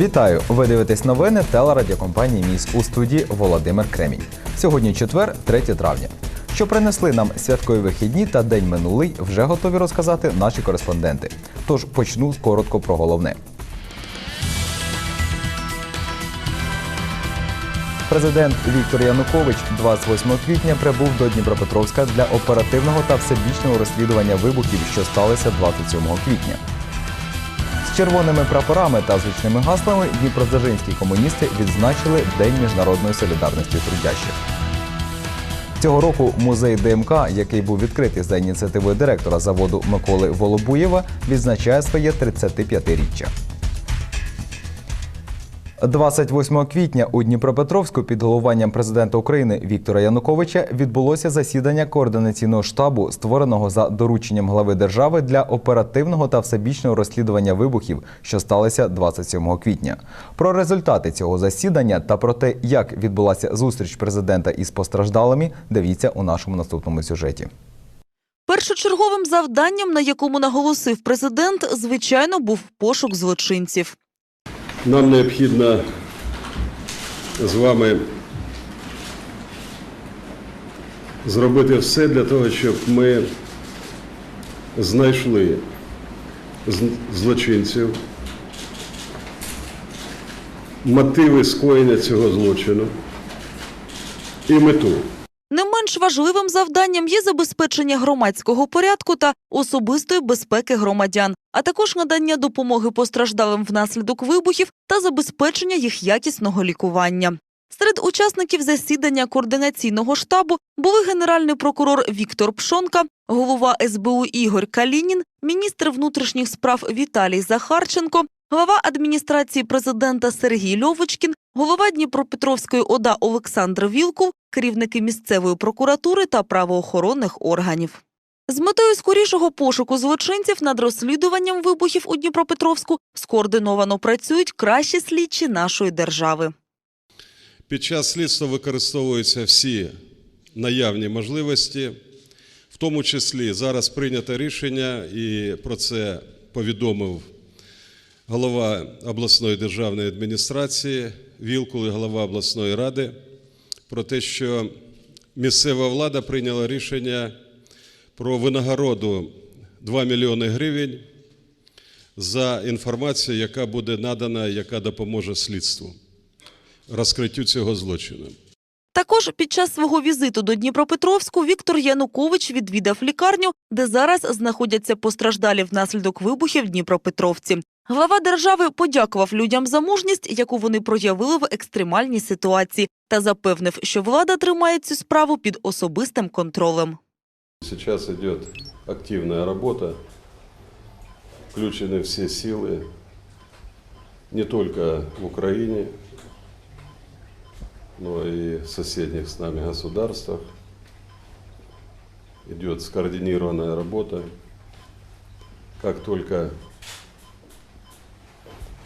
Вітаю! Ви дивитесь новини телерадіокомпанії Міс у студії Володимир Кремінь. Сьогодні четвер, 3 травня. Що принесли нам святкові вихідні та день минулий, вже готові розказати наші кореспонденти. Тож почну коротко про головне. Президент Віктор Янукович 28 квітня прибув до Дніпропетровська для оперативного та всебічного розслідування вибухів, що сталися 27 квітня. Червоними прапорами та звичними гаслами дніпродзержинські комуністи відзначили День міжнародної солідарності трудящих. Цього року музей ДМК, який був відкритий за ініціативою директора заводу Миколи Волобуєва, відзначає своє 35-річчя. 28 квітня у Дніпропетровську під головуванням президента України Віктора Януковича відбулося засідання координаційного штабу, створеного за дорученням глави держави для оперативного та всебічного розслідування вибухів, що сталися 27 квітня. Про результати цього засідання та про те, як відбулася зустріч президента із постраждалими, дивіться у нашому наступному сюжеті. Першочерговим завданням, на якому наголосив президент, звичайно, був пошук злочинців. Нам необхідно з вами зробити все для того, щоб ми знайшли злочинців, мотиви скоєння цього злочину і мету. Менш важливим завданням є забезпечення громадського порядку та особистої безпеки громадян, а також надання допомоги постраждалим внаслідок вибухів та забезпечення їх якісного лікування. Серед учасників засідання координаційного штабу були генеральний прокурор Віктор Пшонка, голова СБУ Ігор Калінін, міністр внутрішніх справ Віталій Захарченко, глава адміністрації президента Сергій Льовочкін, голова Дніпропетровської ОДА Олександр Вілкул, керівники місцевої прокуратури та правоохоронних органів. З метою скорішого пошуку злочинців над розслідуванням вибухів у Дніпропетровську скоординовано працюють кращі слідчі нашої держави. Під час слідства використовуються всі наявні можливості, в тому числі зараз прийнято рішення, і про це повідомив голова обласної державної адміністрації Вілкул голова обласної ради про те, що місцева влада прийняла рішення про винагороду 2 мільйони гривень за інформацію, яка буде надана, яка допоможе слідству розкриттю цього злочину. Також під час свого візиту до Дніпропетровську Віктор Янукович відвідав лікарню, де зараз знаходяться постраждалі внаслідок вибухів Дніпропетровці. Глава держави подякував людям за мужність, яку вони проявили в екстремальній ситуації, та запевнив, що влада тримає цю справу під особистим контролем. Сейчас идет активная работа, включены все силы, не только в Украине, но и в соседних с нами государствах. Идет скоординированная работа. Как только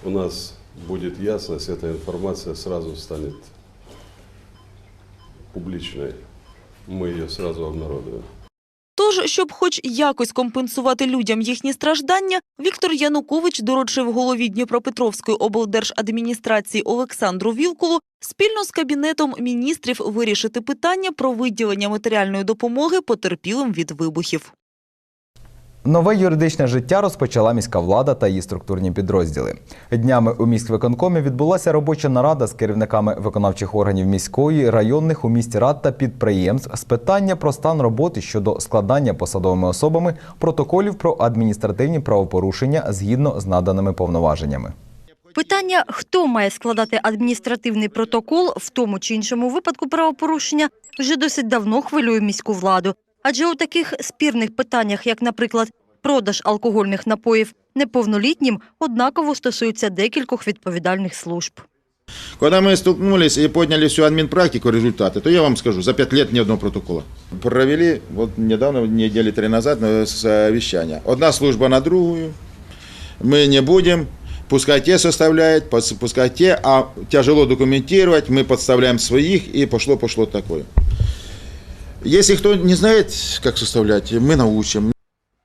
у нас будет ясность, эта информация сразу станет публичной. Мы ее сразу обнародуем. Тож, щоб хоч якось компенсувати людям їхні страждання, Віктор Янукович доручив голові Дніпропетровської облдержадміністрації Олександру Вілкулу спільно з кабінетом міністрів вирішити питання про виділення матеріальної допомоги потерпілим від вибухів. Нове юридичне життя розпочала міська влада та її структурні підрозділи. Днями у міськвиконкомі відбулася робоча нарада з керівниками виконавчих органів міської, районних у місті рад та підприємств з питання про стан роботи щодо складання посадовими особами протоколів про адміністративні правопорушення згідно з наданими повноваженнями. Питання, хто має складати адміністративний протокол в тому чи іншому випадку правопорушення, вже досить давно хвилює міську владу. Адже у таких спірних питаннях, як, наприклад, продаж алкогольних напоїв неповнолітнім, однаково стосуються декількох відповідальних служб. Когда мы столкнулись и подняли всю админпрактику, результаты, то я вам скажу, за пять лет ни одного протокола. Провели, вот недавно, недели три назад, э, совещание. Одна служба на другую, мы не будем, пускай те составляют, пос- пускай те, а тяжело документировать, мы подставляем своих, и пошло-пошло такое. Если кто не знает, как составлять, мы научим.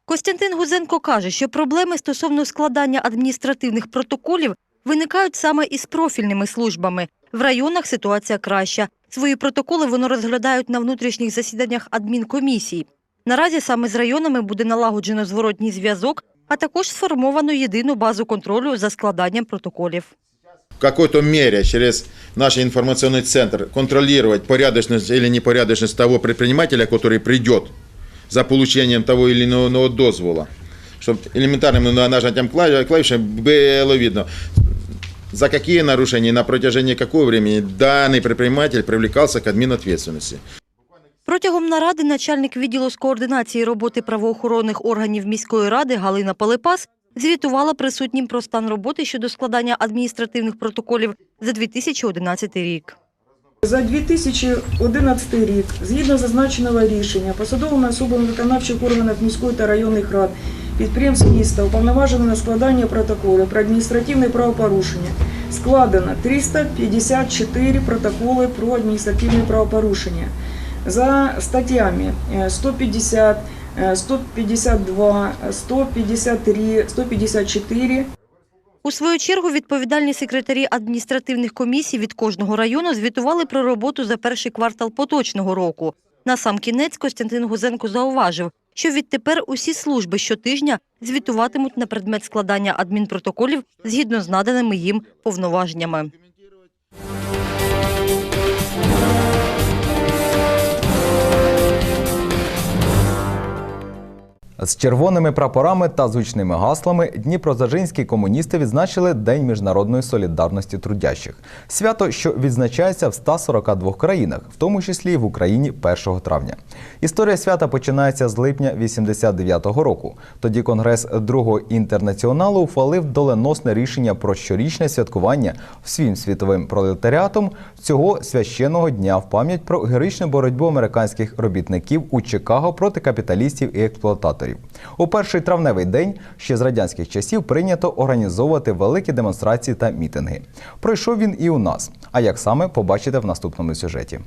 Костянтин Гузенко каже, що проблеми стосовно складання адміністративних протоколів виникають саме із профільними службами. В районах ситуація краща. Свої протоколи вони розглядають на внутрішніх засіданнях адмінкомісій. Наразі саме з районами буде налагоджено зворотній зв'язок, а також сформовано єдину базу контролю за складанням протоколів в какой-то мере через наш информационный центр контролировать порядочность или непорядочность того предпринимателя, который придет за получением того или иного дозвола. Чтобы элементарным на- нажатием клави- клавиши было видно, за какие нарушения и на протяжении какого времени данный предприниматель привлекался к админответственности. Протягом наради начальник відділу з координації роботи правоохоронних органів міської ради Галина Палепас звітувала присутнім про стан роботи щодо складання адміністративних протоколів за 2011 рік. За 2011 рік, згідно зазначеного рішення, посадовими особами виконавчих органів міської та районних рад, підприємств міста уповноважено на складання протоколів про адміністративне правопорушення. Складено 354 протоколи про адміністративне правопорушення за статтями е, 150, е, 152, 153, 154 У свою чергу відповідальні секретарі адміністративних комісій від кожного району звітували про роботу за перший квартал поточного року. На сам кінець Костянтин Гузенко зауважив, що відтепер усі служби щотижня звітуватимуть на предмет складання адмінпротоколів згідно з наданими їм повноваженнями. З червоними прапорами та звучними гаслами дніпродзержинські комуністи відзначили День міжнародної солідарності трудящих. Свято, що відзначається в 142 країнах, в тому числі в Україні 1 травня. Історія свята починається з липня 89-го року. Тоді Конгрес Другого інтернаціоналу ухвалив доленосне рішення про щорічне святкування всім світовим пролетаріатом цього священного дня в пам'ять про героїчну боротьбу американських робітників у Чикаго проти капіталістів і експлуататорів. У перший травневий день ще з радянських часів прийнято організовувати великі демонстрації та мітинги. Пройшов він і у нас. А як саме побачите в наступному сюжеті.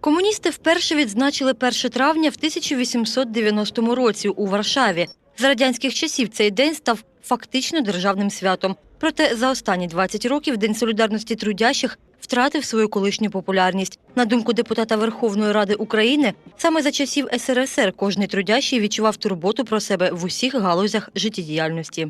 Комуністи вперше відзначили 1 травня в 1890 році у Варшаві. З радянських часів цей день став фактично державним святом. Проте за останні 20 років День солідарності трудящих втратив свою колишню популярність. На думку депутата Верховної Ради України, саме за часів СРСР кожний трудящий відчував турботу про себе в усіх галузях життєдіяльності.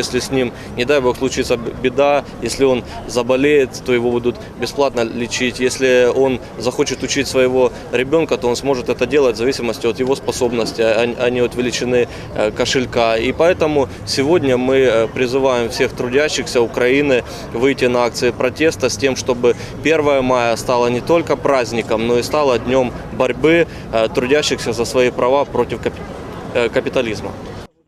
Если с ним, не дай бог, случится беда, если он заболеет, то его будут бесплатно лечить. Если он захочет учить своего ребенка, то он сможет это делать в зависимости от его способности, а а не от величины э, кошелька. И поэтому сегодня мы э, призываем всех трудящихся Украины выйти на акции протеста с тем, чтобы 1 мая стало не только праздником, но и стало днем борьбы э, трудящихся за свои права против капи- капитализма.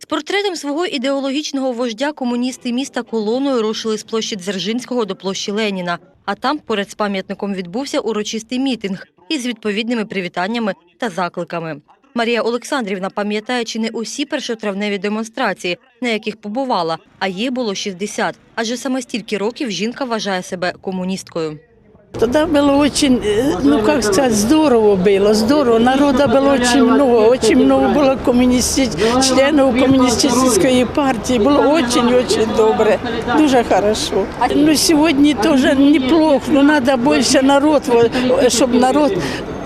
З портретом свого ідеологічного вождя комуністи міста колоною рушили з площі Дзержинського до площі Леніна. А там поряд з пам'ятником відбувся урочистий мітинг із відповідними привітаннями та закликами. Марія Олександрівна пам'ятає чи не усі першотравневі демонстрації, на яких побувала, а їй було 60. Адже саме стільки років жінка вважає себе комуністкою. Тогда было очень, э, ну как сказать, здорово было, здорово. Народа было очень много, очень много было коммунисти- членов коммунистической партии. Было очень-очень добре, дуже хорошо. Ну сегодня тоже неплохо, но надо больше народ, чтобы народ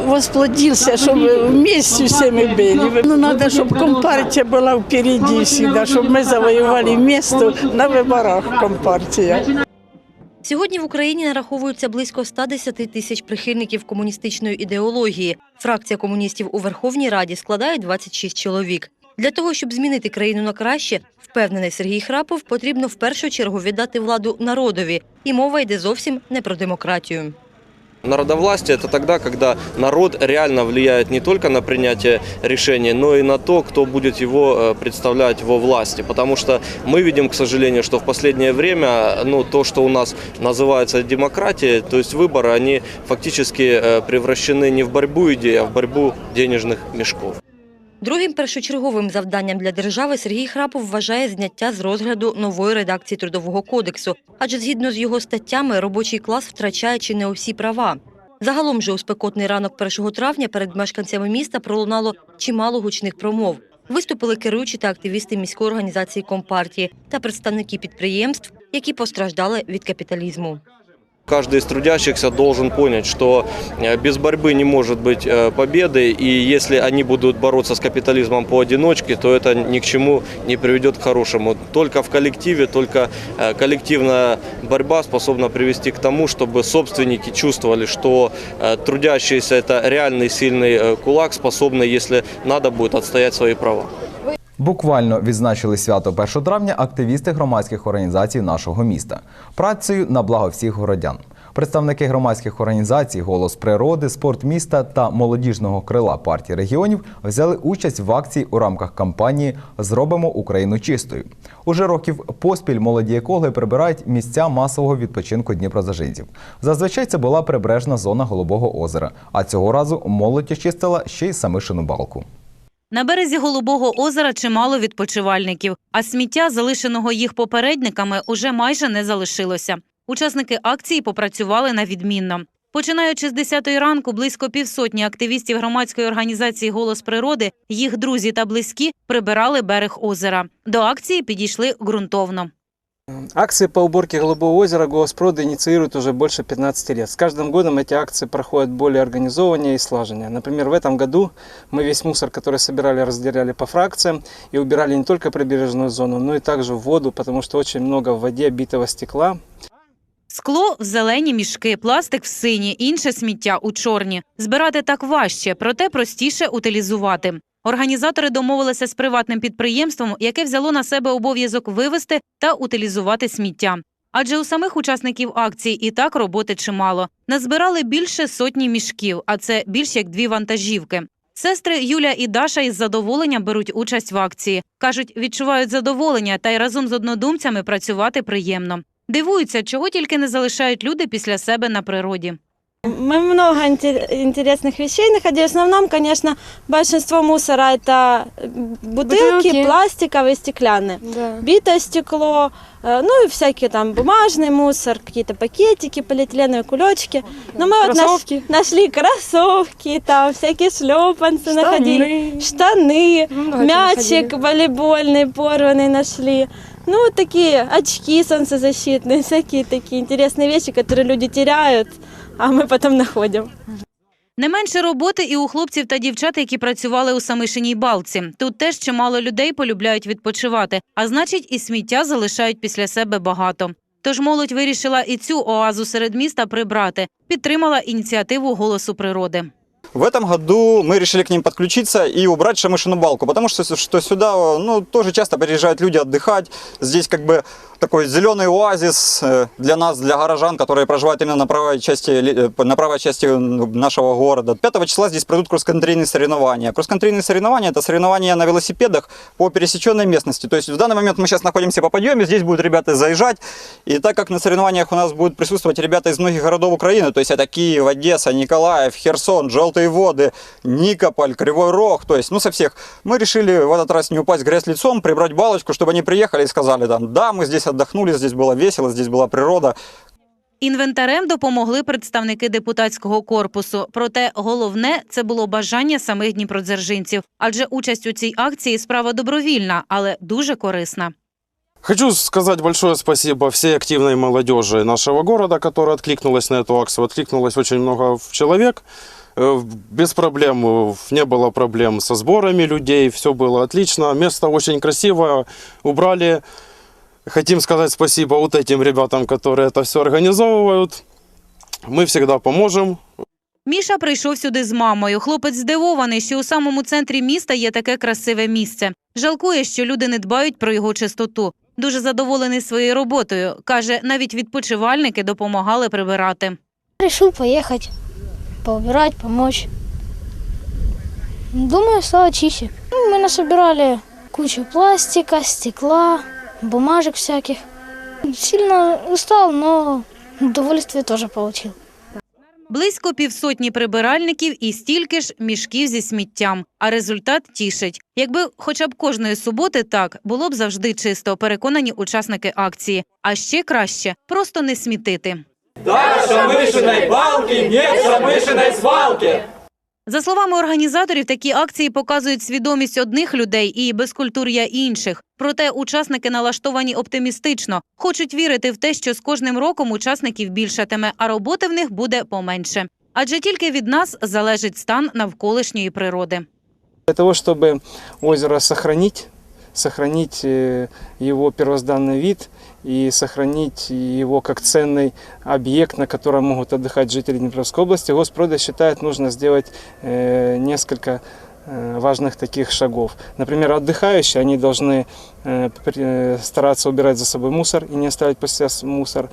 восплодился, чтобы вместе все мы были. Ну, надо, чтобы компартия была впереди всегда, чтобы мы завоевали место на выборах компартия. Сьогодні в Україні нараховується близько 110 тисяч прихильників комуністичної ідеології. Фракція комуністів у Верховній Раді складає 26 чоловік. Для того, щоб змінити країну на краще, впевнений Сергій Храпов, потрібно в першу чергу віддати владу народові. І мова йде зовсім не про демократію. Народовластие – это тогда, когда народ реально влияет не только на принятие решений, но и на то, кто будет его э, представлять во власти. Потому что мы видим, к сожалению, что в последнее время ну, то, что у нас называется демократией, то есть выборы, они фактически э, превращены не в борьбу идей, а в борьбу денежных мешков. Другим першочерговим завданням для держави Сергій Храпов вважає зняття з розгляду нової редакції трудового кодексу, адже згідно з його статтями робочий клас втрачає чи не усі права. Загалом же у спекотний ранок 1 травня перед мешканцями міста пролунало чимало гучних промов. Виступили керуючі та активісти міської організації Компартії та представники підприємств, які постраждали від капіталізму. Каждый из трудящихся должен понять, что э, без борьбы не может быть э, победы, и если они будут бороться с капитализмом поодиночке, то это ни к чему не приведет к хорошему. Только в коллективе, только э, коллективная борьба способна привести к тому, чтобы собственники чувствовали, что трудящиеся – это реальный сильный кулак, способный, если надо будет, отстоять свои права. Буквально відзначили свято 1 травня активісти громадських організацій нашого міста працею на благо всіх городян. Представники громадських організацій Голос природи, спорт міста та молодіжного крила партії регіонів взяли участь в акції у рамках кампанії Зробимо Україну чистою. Уже років поспіль молоді екологи прибирають місця масового відпочинку дніпрозажинців. Зазвичай це була прибережна зона Голубого озера. А цього разу молодь очистила ще й самишину балку. На березі Голубого озера чимало відпочивальників, а сміття, залишеного їх попередниками, уже майже не залишилося. Учасники акції попрацювали на відмінно. Починаючи з 10 ранку, близько півсотні активістів громадської організації Голос природи, їх друзі та близькі прибирали берег озера. До акції підійшли ґрунтовно. Акции по уборке Голубого озера Госпрода инициирует уже больше 15 лет. С каждым годом эти акции проходят более организованнее и слаженнее. Например, в этом году мы весь мусор, который собирали, разделяли по фракциям и убирали не только прибережную зону, но и также в воду, потому что очень много в воде битого стекла. Скло в зелені мішки, пластик в сині, інше сміття у чорні. Збирати так важче, проте простіше утилізувати. Організатори домовилися з приватним підприємством, яке взяло на себе обов'язок вивезти та утилізувати сміття. Адже у самих учасників акції і так роботи чимало. Назбирали більше сотні мішків, а це більш як дві вантажівки. Сестри Юля і Даша із задоволенням беруть участь в акції. кажуть, відчувають задоволення та й разом з однодумцями працювати приємно. Дивуються, чого тільки не залишають люди після себе на природі. Мы много инте- интересных вещей находили. В основном, конечно, большинство мусора это бутылки, Бутылки. пластиковые, стеклянные. Да. Битое стекло, э, ну и всякие там бумажный мусор, какие-то пакетики, полиэтиленовые кулечки. Но мы вот наш- Кроссовки. нашли кроссовки, там всякие шлепанцы находили, Штаны. штаны, Много чего мячик находили. волейбольный порванный нашли. Ну, вот такие очки солнцезащитные, всякие такие интересные вещи, которые люди теряют, а ми потім знаходимо. Не менше роботи і у хлопців та дівчат, які працювали у Самишиній балці. Тут теж чимало людей полюбляють відпочивати, а значить, і сміття залишають після себе багато. Тож молодь вирішила і цю оазу серед міста прибрати, підтримала ініціативу голосу природи. В этом году мы решили к ним подключиться и убрать Шамышину балку, потому что, что сюда ну, тоже часто приезжают люди отдыхать. Здесь как бы такой зеленый оазис э, для нас, для горожан, которые проживают именно на правой части, э, на правой части нашего города. 5 числа здесь пройдут кросс-контрейные соревнования. Кросс-контрейные соревнования – это соревнования на велосипедах по пересеченной местности. То есть в данный момент мы сейчас находимся по подъеме, здесь будут ребята заезжать. И так как на соревнованиях у нас будут присутствовать ребята из многих городов Украины, то есть это Киев, Одесса, Николаев, Херсон, Желтые воды, Никополь, Кривой Рог, то есть, ну, со всех, мы решили в этот раз не упасть в грязь лицом, прибрать балочку, чтобы они приехали и сказали там, да, мы здесь отдохнули, здесь было весело, здесь была природа, Інвентарем допомогли представники депутатського корпусу. Проте головне це було бажання самих дніпродзержинців. Адже участь у цій акції справа добровільна, але дуже корисна. Хочу сказать большое спасибо всей активной молодежи нашего города, которая откликнулась на эту акцию. Откликнулось очень много человек. Э, Без проблем, э, не было проблем со сборами людей, все было отлично. Место очень красивое, убрали. Хотим сказать спасибо вот этим ребятам, которые это все организовывают. Мы всегда поможем. Міша прийшов сюди з мамою. Хлопець здивований, що у самому центрі міста є таке красиве місце. Жалкує, що люди не дбають про його чистоту. Дуже задоволений своєю роботою. Каже, навіть відпочивальники допомагали прибирати. Решил поехать, поубирать, помочь. Думаю, стало чище. Ну, Мы насобирали кучу пластика, стекла, бумажек всяких. Сильно устал, но удовольствие тоже получил. Близько півсотні прибиральників і стільки ж мішків зі сміттям. А результат тішить. Якби хоча б кожної суботи так, було б завжди чисто, переконані учасники акції. А ще краще просто не смітити. За словами організаторів, такі акції показують свідомість одних людей і безкультур'я інших. Проте учасники налаштовані оптимістично, хочуть вірити в те, що з кожним роком учасників більшатиме, а роботи в них буде поменше. Адже тільки від нас залежить стан навколишньої природи. Для того, чтобы озеро сохранить, сохранить э, его первозданный вид и сохранить его как ценный объект, на котором могут отдыхать жители Днепровской области, Госпрода считает, нужно сделать э, несколько э, важных таких шагов. Например, отдыхающие, они должны э, при- э, стараться убирать за собой мусор и не оставить после себя мусор.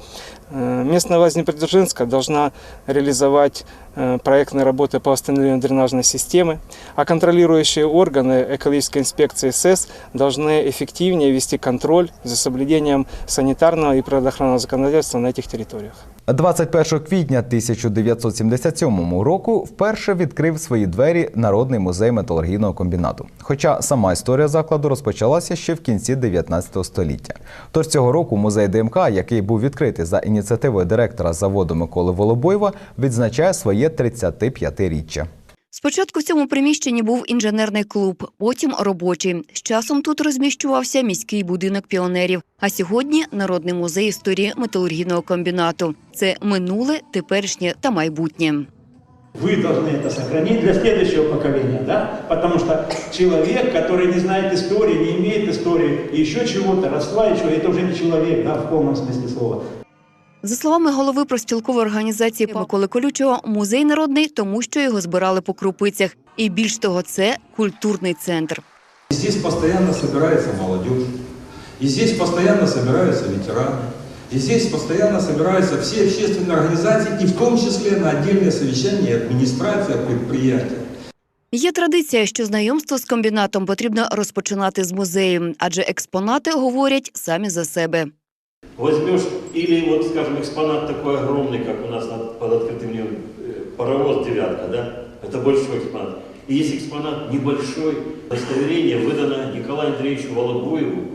Э, Местная власть Днепродзержинска должна реализовать э, проектные работы по восстановлению дренажной системы, а контролирующие органы экологической инспекции СЭС должны эффективнее вести контроль за соблюдением санитарного и природоохранного законодательства на этих территориях. 21 квітня 1977 року вперше відкрив свої двері Народний музей металургійного комбінату. Хоча сама історія закладу розпочалася ще в кінці 19 століття. Тож цього року музей ДМК, який був відкритий за ініціативою директора заводу Миколи Волобоєва, відзначає своє 35-річчя. Спочатку в цьому приміщенні був інженерний клуб, потім робочий. З часом тут розміщувався міський будинок піонерів. А сьогодні Народний музей історії металургійного комбінату. Це минуле, теперішнє та майбутнє. Вы должны это сохранить для следующего поколения, да? Потому что человек, который не знает истории, не имеет истории, и еще чего-то, родства еще, это уже не человек, да, в полном смысле слова. За словами голови профспілкової організації Миколи Колючого, музей народний, тому що його збирали по крупицях. І більш того, це культурний центр. Здесь постоянно собирается молодежь, и здесь постоянно собираются ветераны, и здесь постоянно собираются все общественные организации, и в том числе на отдельные совещания и администрация предприятия. Є традиція, що знайомство з комбінатом потрібно розпочинати з музею, адже експонати говорять самі за себе. Возьмешь или вот, скажем, экспонат такой огромный, как у нас над- под открытым небом, э, паровоз «девятка», да? Это большой экспонат. И есть экспонат небольшой. Удостоверение выдано Николаю Андреевичу Волобуеву,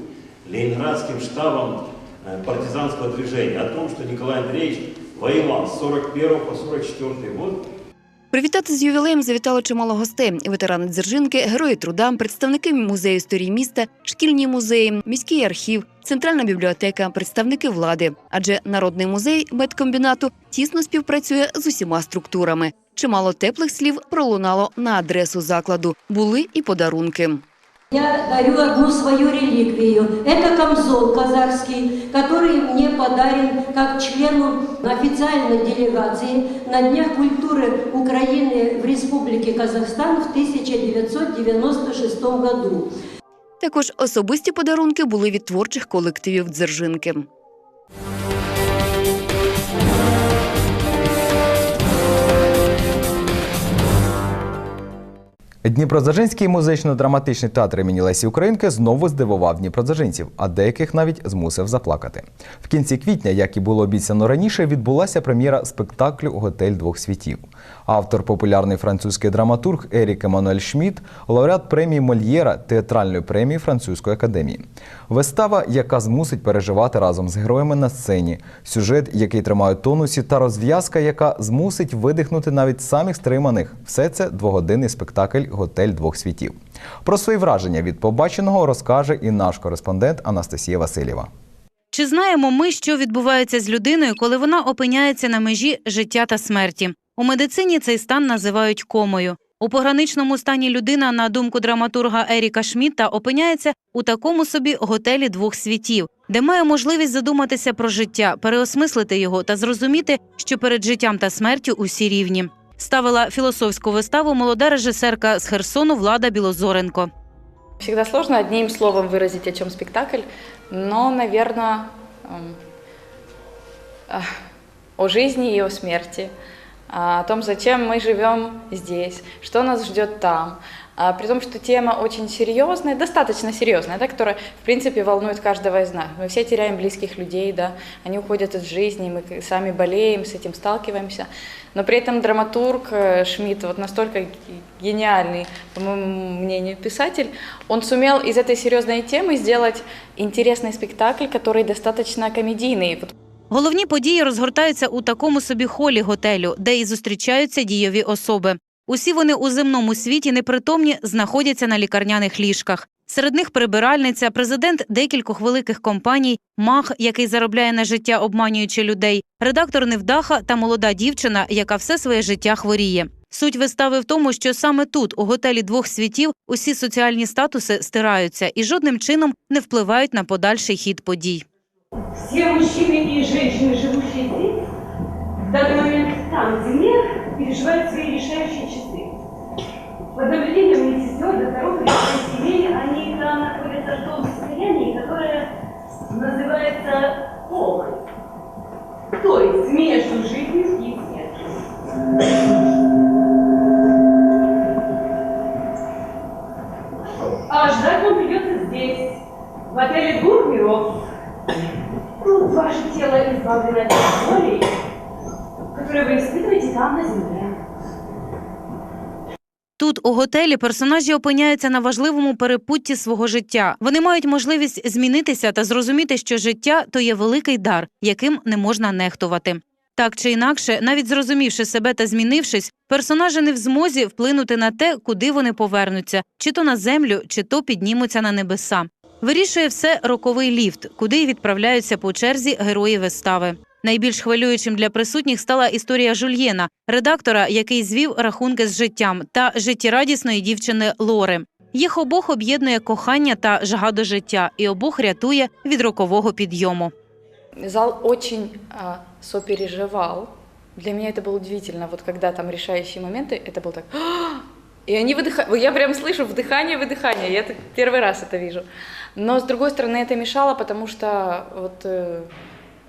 Ленинградским штабом э, партизанского движения о том, что Николай Андреевич воевал с 41 по 44 год Привітати з ювілеєм завітало чимало гостей: ветерани Дзержинки, герої труда, представники музею історії міста, шкільні музеї, міський архів, центральна бібліотека, представники влади. Адже народний музей медкомбінату тісно співпрацює з усіма структурами. Чимало теплих слів пролунало на адресу закладу. Були і подарунки. Я дарю одну свою реликвию. Это камзол казахский, который мне подарен как члену официальной делегации на Днях культуры Украины в Республике Казахстан в 1996 году. Також особисті подарунки були від творчих колективів Дзержинки. Дніпродзержинський музично-драматичний театр імені Лесі Українки знову здивував дніпродзержинців, а деяких навіть змусив заплакати. В кінці квітня, як і було обіцяно раніше, відбулася прем'єра спектаклю Готель двох світів. Автор популярний французький драматург Ерік Еммануель Шмідт, лауреат премії Мольєра театральної премії Французької академії. Вистава, яка змусить переживати разом з героями на сцені, сюжет, який тримає тонусі, та розв'язка, яка змусить видихнути навіть самих стриманих. Все це двогодинний спектакль Готель двох світів. Про свої враження від побаченого розкаже і наш кореспондент Анастасія Васильєва. Чи знаємо ми, що відбувається з людиною, коли вона опиняється на межі життя та смерті? У медицині цей стан називають комою. У пограничному стані людина, на думку драматурга Еріка Шмідта, опиняється у такому собі готелі двох світів, де має можливість задуматися про життя, переосмислити його та зрозуміти, що перед життям та смертю усі рівні. Ставила філософську виставу молода режисерка з Херсону Влада Білозоренко. Всегда сложно одним словом выразить, о чем спектакль, но, наверное, о жизни и о смерти, о том, зачем мы живем здесь, что нас ждет там. А, При том, что тема очень серьезная, достаточно серьезная, да, которая, в принципе, волнует каждого из нас. Мы все теряем близких людей, да, они уходят из жизни, мы сами болеем, с этим сталкиваемся. Но при этом драматург э, Шмидт, вот настолько гениальный, по моему мнению, писатель, он сумел из этой серьезной темы сделать интересный спектакль, который достаточно комедийный. Головні події розгортаються у такому собі холі готелю, де і зустрічаються дійові особи. Усі вони у земному світі непритомні знаходяться на лікарняних ліжках. Серед них прибиральниця, президент декількох великих компаній, мах, який заробляє на життя, обманюючи людей, редактор невдаха та молода дівчина, яка все своє життя хворіє. Суть вистави в тому, що саме тут, у готелі двох світів, усі соціальні статуси стираються і жодним чином не впливають на подальший хід подій. Все мужчины и женщины, живущие здесь, в данный момент там, земле, переживают свои решающие часы. По наблюдениям медсестер, докторов и семей, они там находятся в том состоянии, которое называется комой. То есть между жизнью и смертью. А ждать вам придется здесь, в отеле двух миров. Тут ваше тело избавлено от боли, которые вы испытываете там, на земле. Тут, у готелі, персонажі опиняються на важливому перепутті свого життя. Вони мають можливість змінитися та зрозуміти, що життя то є великий дар, яким не можна нехтувати. Так чи інакше, навіть зрозумівши себе та змінившись, персонажі не в змозі вплинути на те, куди вони повернуться, чи то на землю, чи то піднімуться на небеса. Вирішує все роковий ліфт, куди й відправляються по черзі герої вистави. Найбільш хвилюючим для присутніх стала історія Жульєна, редактора, який звів рахунки з життям, та життєрадісної дівчини Лори. Їх обох об'єднує кохання та жага до життя, і обох рятує від рокового підйому. Зал очень а, сопереживал. Для меня это было удивительно. Вот когда там решающие моменты, это было так... «А!» И они выдыхают. Я прям слышу вдыхание, выдыхание. Я так первый раз это вижу. Но с другой стороны это мешало, потому что вот, э,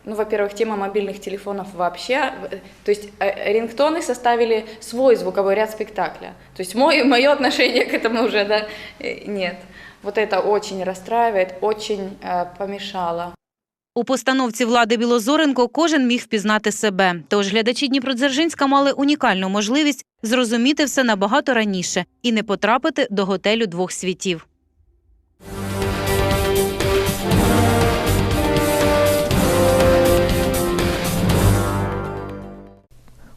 ну, во-первых, тема мобильных телефонов вообще. э, То есть э, рингтоны составили свой звуковой ряд спектакля. То есть мой, мое отношение к этому уже, да, э, нет. Вот это очень расстраивает, очень э, помешало. У постановці влади Білозоренко кожен міг впізнати себе. Тож глядачі Дніпродзержинська мали унікальну можливість зрозуміти все набагато раніше і не потрапити до готелю двох світів.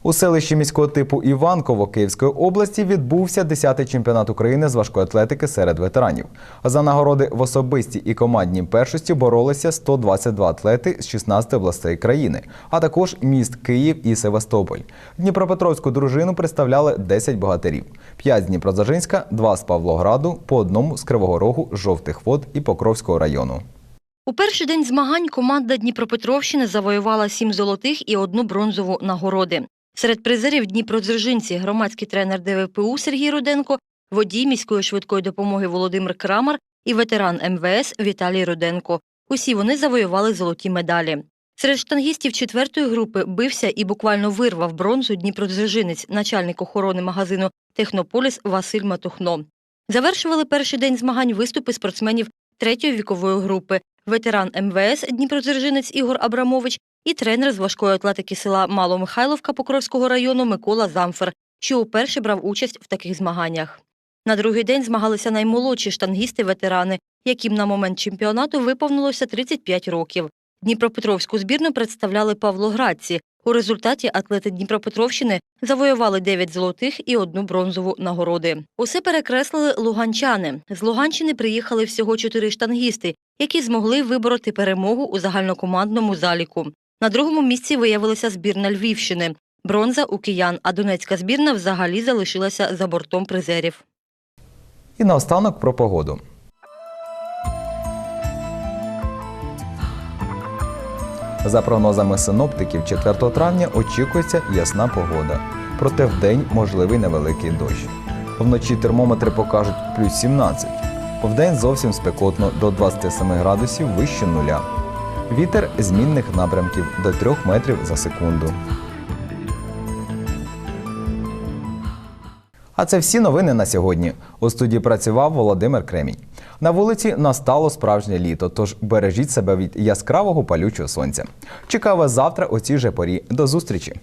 У селищі міського типу Іванково Київської області відбувся 10-й чемпіонат України з важкої атлетики серед ветеранів. За нагороди в особистій і командній першості боролися 122 атлети з 16 областей країни, а також міст Київ і Севастополь. Дніпропетровську дружину представляли 10 богатирів: 5 з Дніпродзержинська, 2 з Павлограду, по одному з Кривого Рогу, Жовтих Вод і Покровського району. У перший день змагань команда Дніпропетровщини завоювала сім золотих і одну бронзову нагороди. Серед призерів Дніпродзержинці громадський тренер ДВПУ Сергій Руденко, водій міської швидкої допомоги Володимир Крамар і ветеран МВС Віталій Руденко. Усі вони завоювали золоті медалі. Серед штангістів четвертої групи бився і буквально вирвав бронзу Дніпродзержинець, начальник охорони магазину Технополіс Василь Матухно. Завершували перший день змагань виступи спортсменів третьої вікової групи, ветеран МВС Дніпродзержинець Ігор Абрамович і тренер з важкої атлетики села Маломихайловка Покровського району Микола Замфер, що уперше брав участь в таких змаганнях. На другий день змагалися наймолодші штангісти-ветерани, яким на момент чемпіонату виповнилося 35 років. Дніпропетровську збірну представляли павлоградці. У результаті атлети Дніпропетровщини завоювали 9 золотих і одну бронзову нагороди. Усе перекреслили луганчани. З Луганщини приїхали всього чотири штангісти, які змогли вибороти перемогу у загальнокомандному заліку. На другому місці виявилася збірна Львівщини. Бронза у киян, а донецька збірна взагалі залишилася за бортом призерів. І наостанок про погоду. За прогнозами синоптиків, 4 травня очікується ясна погода. Проте вдень можливий невеликий дощ. Вночі термометри покажуть плюс 17. Вдень зовсім спекотно до 27 градусів вище нуля. Вітер змінних напрямків до 3 метрів за секунду. А це всі новини на сьогодні. У студії працював Володимир Кремінь. На вулиці настало справжнє літо, тож бережіть себе від яскравого палючого сонця. Чекаю вас завтра у цій же порі. До зустрічі!